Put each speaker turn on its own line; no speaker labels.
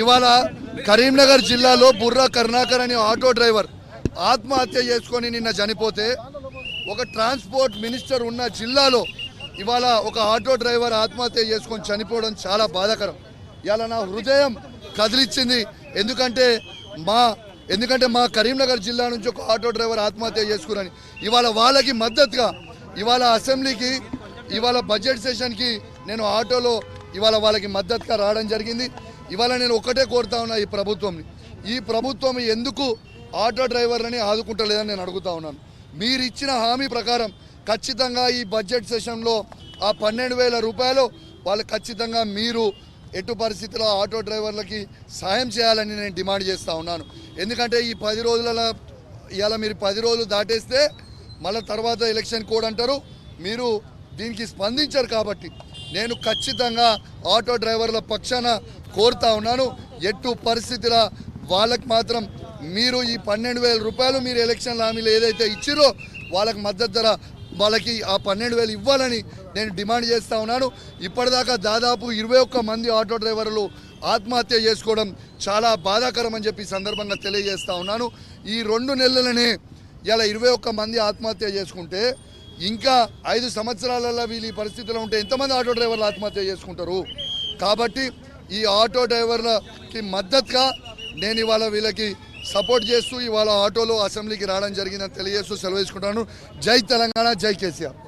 ఇవాళ కరీంనగర్ జిల్లాలో బుర్రా కర్ణాకర్ అనే ఆటో డ్రైవర్ ఆత్మహత్య చేసుకొని నిన్న చనిపోతే ఒక ట్రాన్స్పోర్ట్ మినిస్టర్ ఉన్న జిల్లాలో ఇవాళ ఒక ఆటో డ్రైవర్ ఆత్మహత్య చేసుకొని చనిపోవడం చాలా బాధాకరం. ఇవాళ నా హృదయం కదిలిచ్చింది. ఎందుకంటే మా ఎందుకంటే మా కరీంనగర్ జిల్లా నుంచి ఒక ఆటో డ్రైవర్ ఆత్మహత్య చేసుకురని ఇవాళ వాళ్ళకి మద్దతుగా ఇవాళ అసెంబ్లీకి ఇవాళ బడ్జెట్ సెషన్కి నేను ఆటోలో ఇవాళ వాళ్ళకి మద్దతుగా రావడం జరిగింది. ఇవాళ నేను ఒకటే కోరుతా ఉన్నా ఈ ప్రభుత్వంని. ఈ ప్రభుత్వం ఎందుకు ఆటో డ్రైవర్లని ఆదుకుంటలేదని నేను అడుగుతా ఉన్నాను. మీరు ఇచ్చిన హామీ ప్రకారం ఖచ్చితంగా ఈ బడ్జెట్ సెషన్లో ఆ పన్నెండు వేల రూపాయలు వాళ్ళు ఖచ్చితంగా మీరు ఎటు పరిస్థితిలో ఆటో డ్రైవర్లకి సాయం చేయాలని నేను డిమాండ్ చేస్తూ ఉన్నాను. ఎందుకంటే ఈ పది రోజుల ఇవాళ మీరు పది రోజులు దాటేస్తే మళ్ళీ తర్వాత ఎలక్షన్ కోడ్ అంటారు. మీరు దీనికి స్పందించారు కాబట్టి నేను ఖచ్చితంగా ఆటో డ్రైవర్ల పక్షాన కోరుతా ఉన్నాను. ఎట్టు పరిస్థితిలో వాళ్ళకి మాత్రం మీరు ఈ పన్నెండు వేల రూపాయలు మీరు ఎలక్షన్ హామీలు ఏదైతే ఇచ్చిరో వాళ్ళకి మద్దతు ధర వాళ్ళకి ఆ పన్నెండు వేలు ఇవ్వాలని నేను డిమాండ్ చేస్తూ ఉన్నాను. ఇప్పటిదాకా దాదాపు ఇరవై ఒక్క మంది ఆటో డ్రైవర్లు ఆత్మహత్య చేసుకోవడం చాలా బాధాకరం అని చెప్పి సందర్భంగా తెలియజేస్తూ ఉన్నాను. ఈ రెండు నెలలనే ఇలా ఇరవై ఒక్క మంది ఆత్మహత్య చేసుకుంటే ఇంకా ఐదు సంవత్సరాలలో వీళ్ళు ఈ పరిస్థితిలో ఉంటే ఎంతమంది ఆటో డ్రైవర్లు ఆత్మహత్య చేసుకుంటారు? కాబట్టి ఈ ఆటో డ్రైవర్లకి మద్దతుగా నేను ఇవాళ వీళ్ళకి సపోర్ట్ చేస్తూ ఇవాళ ఆటోలో అసెంబ్లీకి రావడం జరిగిందని తెలియజేస్తూ సెలవు తీసుకుంటాను జై తెలంగాణ జై కేసీఆర్.